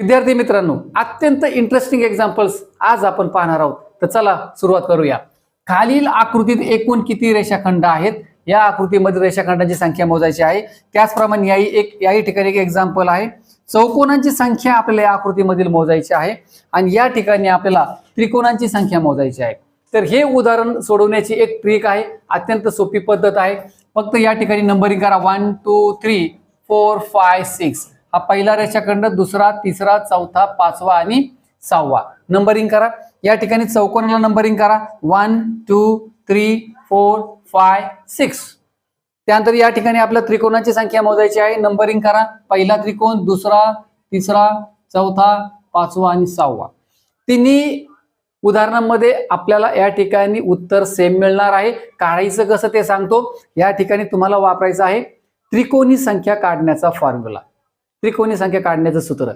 विद्यार्थी मित्रांनो अत्यंत इंटरेस्टिंग एक्झाम्पल्स आज आपण पाहणार आहोत. तर चला सुरुवात करूया. खालील आकृतीत एकूण किती रेषाखंड आहेत? या आकृतीमध्ये रेषाखंडांची संख्या मोजायची आहे. त्याचप्रमाणे याही एक याही ठिकाणी एक एक्झाम्पल आहे. चौकोनांची संख्या आपल्याला या आकृतीमधील मोजायची आहे आणि या ठिकाणी आपल्याला त्रिकोणांची संख्या मोजायची आहे. तर हे उदाहरण सोडवण्याची एक ट्रिक आहे. अत्यंत सोपी पद्धत आहे. फक्त या ठिकाणी नंबरिंग करा. One two three four five six हा पहिला रेषाखंड दुसरा तिसरा चौथा पाचवा आणि सहावा. नंबरिंग करा. या ठिकाणी चौकोनाला नंबरिंग करा. One two three four five six त्यानंतर या ठिकाणी आपल्या त्रिकोणाची संख्या मोजायची आहे. नंबरिंग करा. पहिला त्रिकोण दुसरा तिसरा चौथा पाचवा आणि सहावा. तिन्ही उदाहरणांमध्ये आपल्याला या ठिकाणी उत्तर सेम मिळणार आहे. काढायचं कसं ते सांगतो. या ठिकाणी तुम्हाला वापरायचं आहे. त्रिकोणी संख्या काढण्याचा फॉर्म्युला त्रिकोणी संख्या काढण्याचं सूत्र.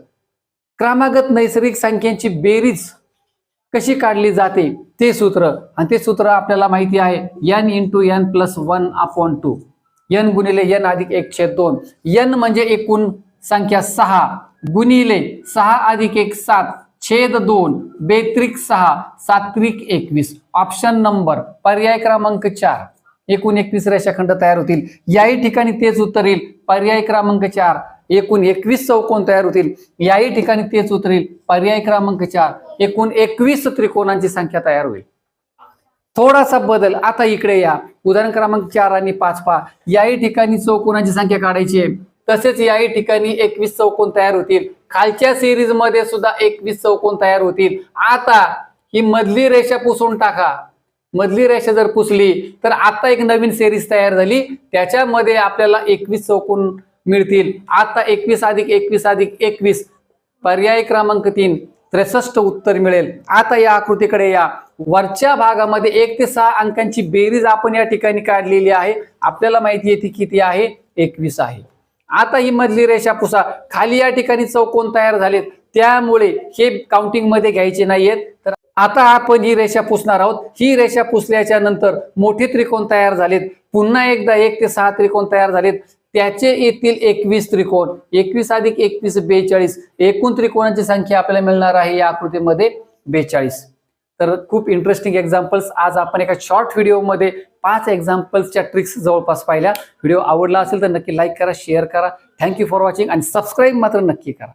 क्रमागत नैसर्गिक संख्यांची बेरीज कशी काढली जाते? ते सूत्र. आणि ते सूत्र आपल्याला माहिती आहे N into N plus one upon two N गुणिले एन अधिक एक छेद दोन. एन म्हणजे एकूण संख्या सहा. गुणिले सहा अधिक एक सात. छेद दोन. बेत्रिक सहा. सात्विक एकवीस. ऑप्शन नंबर पर्याय क्रमांक चार. एकूण एकवीस रेषाखंड तयार होतील. याही ठिकाणी तेच उत्तर येईल. पर्याय क्रमांक चार. एकूण एकवीस चौकोन तयार होतील. याही ठिकाणी तेच उतरेल. पर्याय क्रमांक चार. एकूण एकवीस त्रिकोणांची संख्या तयार होईल. थोडासा बदल. आता इकडे या. उदाहरण क्रमांक चार आणि पाच पा याही ठिकाणी चौकोनाची संख्या काढायची आहे. तसेच याही ठिकाणी एकवीस चौकोन तयार होतील. खालच्या सिरीजमध्ये सुद्धा एकवीस चौकोन तयार होतील. आता ही मधली रेषा पुसून टाका. मधली रेषा जर पुसली तर आता एक नवीन सिरीज तयार झाली. त्याच्यामध्ये आपल्याला एकवीस चौकोन मिळतील. आता एकवीस अधिक एकवीस अधिक एकवीस पर्याय क्रमांक तीन त्रेसष्ट उत्तर मिळेल. आता या आकृतीकडे या. वरच्या भागामध्ये एक ते सहा अंकांची बेरीज आपण या ठिकाणी काढलेली आहे. आपल्याला माहिती आहे किती आहे? एकवीस आहे. आता ही मधली रेषा पुसा. खाली या ठिकाणी चौकोन तयार झालेत. त्यामुळे हे काउंटिंगमध्ये घ्यायचे नाहीयेत. तर आता आपण ही रेषा पुसणार आहोत. ही रेषा पुसल्याच्या नंतर मोठे त्रिकोण तयार झालेत. पुन्हा एकदा एक ते सहा त्रिकोण तयार झालेत. त्याचे येतील एकवीस त्रिकोण. एकवीस अधिक एकवीस बेचाळीस. एकूण त्रिकोणाची संख्या आपल्याला मिळणार आहे या आकृतीमध्ये बेचाळीस. तर खूप इंटरेस्टिंग एक्झाम्पल्स आज आपण एका शॉर्ट व्हिडिओमध्ये पाच एक्झाम्पल्सच्या ट्रिक्स जवळपास पाहिल्या. व्हिडिओ आवडला असेल तर नक्की लाईक करा शेअर करा. थँक्यू फॉर वॉचिंग आणि सबस्क्राईब मात्र नक्की करा.